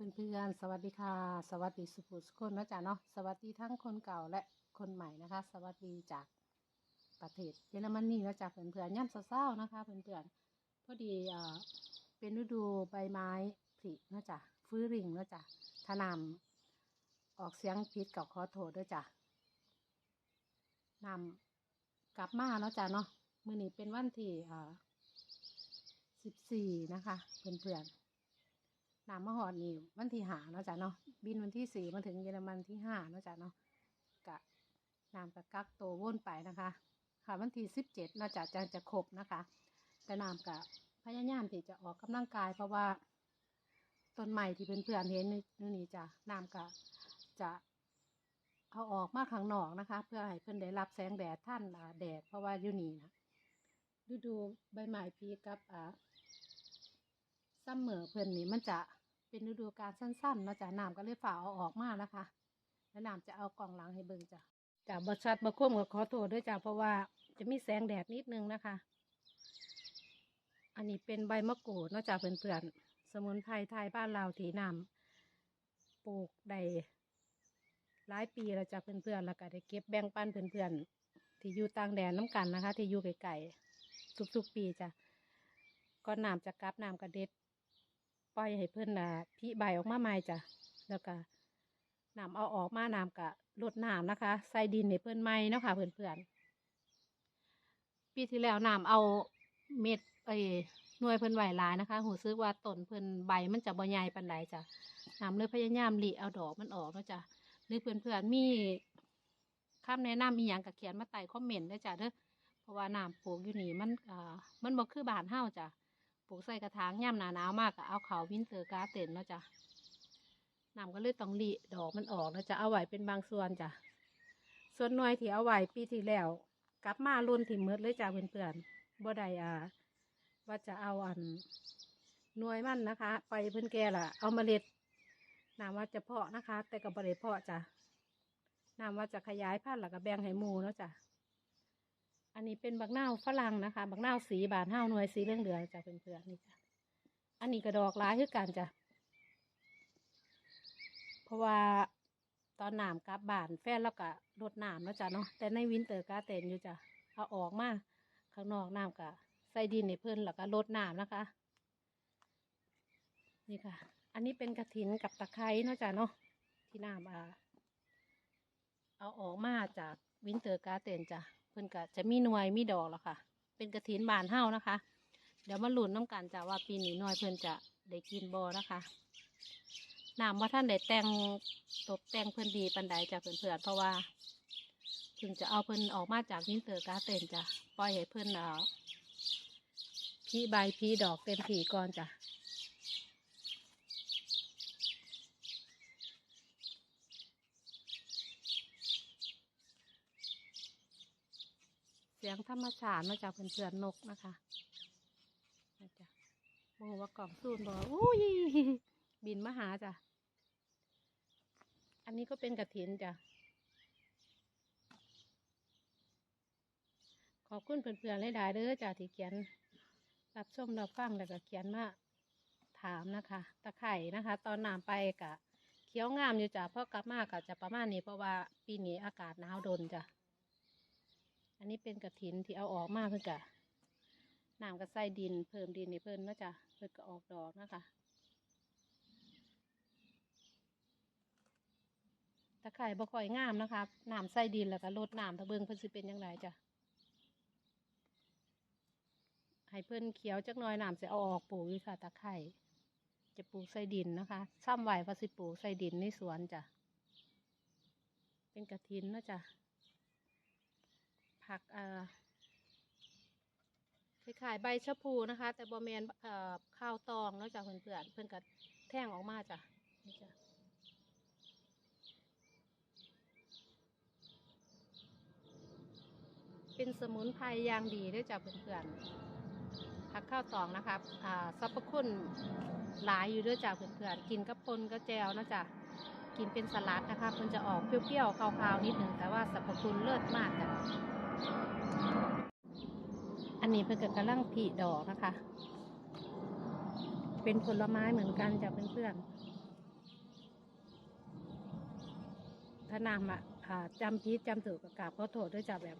เพื่อนๆ สวัสดีค่ะ สวัสดีสุภุสุคนนะจ๊ะเนาะ สวัสดีทั้งคนเก่าและคนใหม่นะคะ สวัสดีจากประเทศเยอรมนีนะจ๊ะเพื่อนๆย่ำเศร้าๆนะคะเพื่อนๆ พอดีเอ่อเป็นฤดูใบไม้ผลินะจ๊ะฟื้นริงนะจ๊ะถ้านำออกเสียงผิดกับขอโทษด้วยจ้ะนำกลับมาเนาะจ๊ะเนาะ มื้อนี้เป็นวันที่เอ่อสิบสี่นะคะ เพื่อนๆ น้ำมะฮอดนี่วันที่หาเนาะจ๊ะเนาะบินวันที่สี่มาถึงเยอรมันที่ห้าเนาะจ๊ะเนาะกะน้ำกะกักโตววนไปนะคะ ค่ะวันที่สิบเจ็ดเน่าจะจะจะครบนะคะ แต่น้ำกะพยายามที่จะออกกำลังกาย เพราะว่าต้นใหม่ที่เพื่อนๆเห็นนี่นี่จ้ะน้ำกะจะเอาออกมาข้างนอกนะคะ เพื่อให้เพื่อนได้รับแสงแดดท่านแดดเพราะว่าอยู่นี่นะฤดูใบไม้ผลิกับอ่าซัมเมอร์เพิ่อนนี่มันจะ เป็นฤดูกาลสั้นๆเนาะจ้ะน้ำก็เลยฝ่าเอาออกมานะคะ แล้วน้ำจะเอากล่องหลังให้เบิ่งจ้ะจ้ะบชัดบคมก็ขอโทษด้วยจ้ะเพราะว่าจะมีแสงแดดนิดนึงนะคะ อันนี้เป็นใบมะกรูดเนาะจ้ะเพื่อนๆสมุนไพรไทยบ้านเราที่น้ำปลูกได้หลายปีแล้วจ้ะเพื่อนๆแล้วก็ได้เก็บแบ่งปันเพื่อนๆที่อยู่ต่างแดนน้ำกันนะคะ ที่อยู่ไกลๆทุกๆปีจ้ะก่อนน้ำจะกลับน้ำกระเด็ด ปล่อยให้เพื่อนน่ะพี่ใบออกมาใหม่จ้ะแล้วก็น้ำเอาออกมาน้ำกะลดน้ำนะคะ ใส่ดินให้เพื่อนใหม่เนาะค่ะเพื่อนๆปีที่แล้วน้ำเอาเม็ดไอ้หน่วยเพื่อนไหวหลายนะคะ หูซึกว่าต้นเพื่อนใบมันจะบ่ใหญ่ปานใดจ้ะน้ำเลยพยายามหลีเอาดอกมันออกเนาะจ้ะหรือเพื่อนๆมีคำแนะนำมีอย่างกับเขียนมาใต้คอมเมนต์ได้จ้ะเด้อเพราะว่าน้ำปลูกอยู่นี่มันอ่ามันบ่คือบานเฮาจ้ะ ปลูกใส่กระถางย่ำหนาหนาวมากก็เอาเขาวินเตอร์การ์เต็นเนาะจ้ะน้ำก็เลยต้องรีดอกมันออกนะจะเอาไว้เป็นบางส่วนจ้ะส่วนหน่วยที่เอาไว้ปีที่แล้ว กลับมารุ่นที่มืดเลยจ้ะเพื่อนๆบ่ได้อ่าว่าจะเอาอันหน่วยมันนะคะ ไปเพิ่อนแก่ละเอาเมล็ดน้ำว่าจะเพาะนะคะ แต่กับ่ได้เพาะจ้ะน้ำว่าจะขยายพันธุ์แล้วก็แบ่งให้หมูเนาะจ้ะ อันนี้เป็นบักนาวฝรั่งนะคะบักนาวสีบานห้าวหน่วยสีเหลืองเดืองจ้ะเพื่อนๆนี่จ้ะอันนี้กระดอกร้ายคือกันจ้ะเพราะว่าตอนหนามกับบานแฟนแล้วก็รดหน้ำแล้วจ้ะเนาะแต่ในวินเตอร์กาเต็นอยู่จ้ะเอาออกมาข้างนอกน้ำกะใส่ดินในเพิ่อนแล้วก็รดหน้ำนะคะ นี่ค่ะ อันนี้เป็นกระถินกับตะไคร้เนาะจ้ะเนาะที่หน้ำอ่าเอาออกมาจาก วินเตอร์กาเต็นจ้ะเพิ่นก็จะมีหน่วยมีดอกแล้วค่ะ เป็นกระถินบานเฮ้านะคะ เดี๋ยวมาลุ้นน้ำกันจ้ะว่าปีนี้หน่วยเพิ่นจะได้กินบอนะคะน้ำว่าท่านได้แต่งตกแต่งเพิ่นดีปันใดจ้ะเพื่อนๆเพราะว่าเพิ่งจะเอาเพิ่นออกมาจากวินเตอร์การ์เต็นจ้ะปล่อยให้เพิ่นเอาพี่ใบพี่ดอกเต็มผีก่อนจ้ะ สียงธรรมชาติมาจากเพื่อนๆนกนะคะนะจ๊ะโอ้ว่ากล่องซูนบอกอุ้ยบินมาหาจ้ะ อันนี้ก็เป็นกระถินจ้ะ ขอบคุณเพื่อนๆหลายๆเด้อจ้ะที่เขียน รับชมรับฟังแล้วก็เขียนมาถามนะคะ ตะไคร่นะคะ ตอนน้ำไปกะเขียวงามอยู่จ้ะพราะกลับมากะจะประมาณนี้เพราะว่าปีนี้อากาศหนาวดนจ้ะ อันนี้เป็นกระถินที่เอาออกมาเพื่อกะน้ำก็ใส่ดินเพิ่มดินในเพิ่นนาะจ้ะเพื่อก็ออกดอกนะคะตะไคร่บ่ค่อยงามนะคะน้ำใส่ดินแล้วก็ลดน้ำถ้าเบิงเพิ่นสิเป็นยังไงจ้ะให้เพิ่นเขียวจักหน่อยน้ำจะเอาออกปลูกอยู่ค่ะตะไคร่จะปลูกใส่ดินนะคะซ้ำไหวพอสิปลูกใส่ดินในสวนจ้ะเป็นกระถินนาะจ้ะ ผักเอ่อคล้ายๆใบชะพูนะคะ แต่บอแมนเอ่อข้าวตองเนาะจ้ะเพื่อนเพื่อนเพื่อนก็แท่งออกมาจ้ะนี่จ้ะเป็นสมุนไพรอย่างดีด้วยจ้ะเพื่อนเพื่อนผักข้าวตองนะคะอ่าสรรพคุณหลายอยู่ด้วยจ้ะเพื่อนเพื่อนกินกับปนกับแจวนะจ้ะกินเป็นสลัดนะคะมันจะออกเปรี้ยวๆคาวๆนิดหนึ่งแต่ว่าสรรพคุณเลิศมากจ้ะ อันนี้เพื่อกำลังผีดอกนะคะ เป็นผลไม้เหมือนกันจากเพื่อนๆถ้านามอะจำพีจจำถือกระกาบเขาโทษด้วยจ้ะแบบ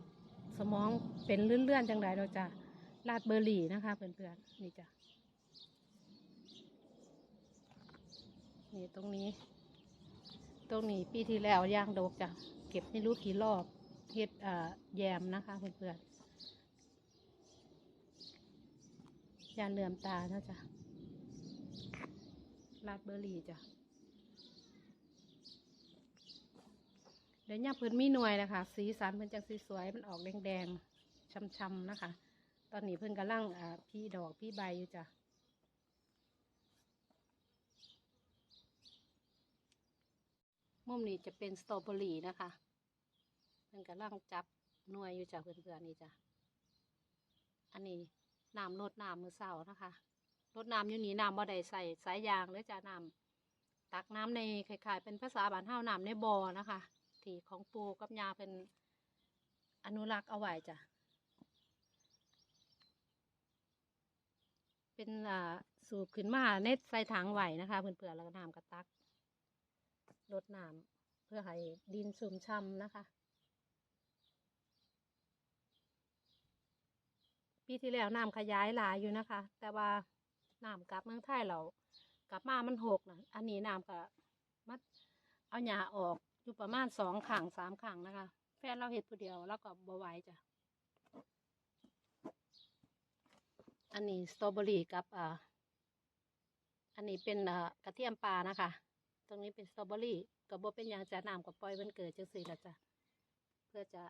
สมองเป็นเลื่อนๆจังไรเราจะลาดเบอร์รี่นะคะ เพื่อนๆนี่จ้ะนี่ตรงนี้ ตรงนี้ปีที่แล้วย่างดกจ้ะเก็บไม่รู้กี่รอบ เฮ็ดแยมนะคะเพื่อนๆยาเหลื่อมตานะจ๊ะลาดเบอร์รี่จ้ะเดี๋ยวเนี่ยเพิ่นมีหน่วยนะคะ สีสันเพิ่นจังสีสวยมันออกแดงๆช้ำๆนะคะ ตอนนี้เพิ่นกำลังอ่าพี่ดอกพี่ใบอยู่จ้ะมุมนี้จะเป็นสตรอเบอรี่นะคะ เพิ่นกำลังจับหน่วยอยู่จ้ะเพื่อนๆนี่จ้ะ อันนี้น้ำรดน้ำมือเสานะคะรดน้ำอยู่นี่น้ำบ่ได้ใส่สายยางเลยจ้ะน้ำตักน้ำในคล้ายๆเป็นภาษาบ้านเฮาน้ำในบ่อนะคะ ที่ของปูกับยาเป็นอนุรักษ์เอาไว้จ้ะ เป็นอ่าสูบขึ้นมาในใส่ถังไหวนะคะเพื่อนๆแล้วก็น้ำกระตักลดน้ำเพื่อให้ดินชุ่มช่ำนะคะ ปีที่แล้วน้ำขยายหลายอยู่นะคะ แต่ว่าน้ำกลับเมืองไทยเรากลับมามันหกนะอันนี้น้ำก็มัดเอาหญ้าออกอยู่ประมาณสองขังสามขังนะคะ แฟนเราเห็ดผู้เดียวแล้วก็บไหวจ้ะอันนี้สตรอเบอรี่กับอ่าอันนี้เป็นอ่ากระเทียมปลานะคะ ตรงนี้เป็นสตรอเบอรี่กับบเป็นยางจะน้ำกับปล่อยมันเกิดจังสี่ละจ้ะเพื่อจะ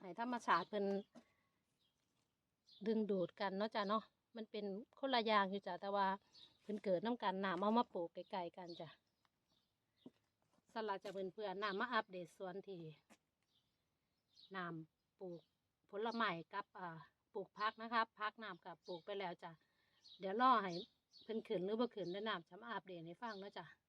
ให้ธรรมชาติเพิ่น ดึงดูดกันเนาะจ้ะเนาะมันเป็นคนละอย่างอยู่จ้ะแต่ว่าเพิ่นเกิดน้ำกันหน้ำเอามาปลูกไกลๆกันจ้ะสลัดจะเพื่อนเพื่อนๆน้ำมาอัปเดตสวนที่น้ำปลูกผลไม้กับอ่าปลูกพักนะคะพักน้ำกับปลูกไปแล้วจ้ะเดี๋ยวรอให้เพิ่นขึ้นหรือบ่ขึ้นแล้วน้ำจะมาอัปเดตให้ฟังเนาะจ้ะ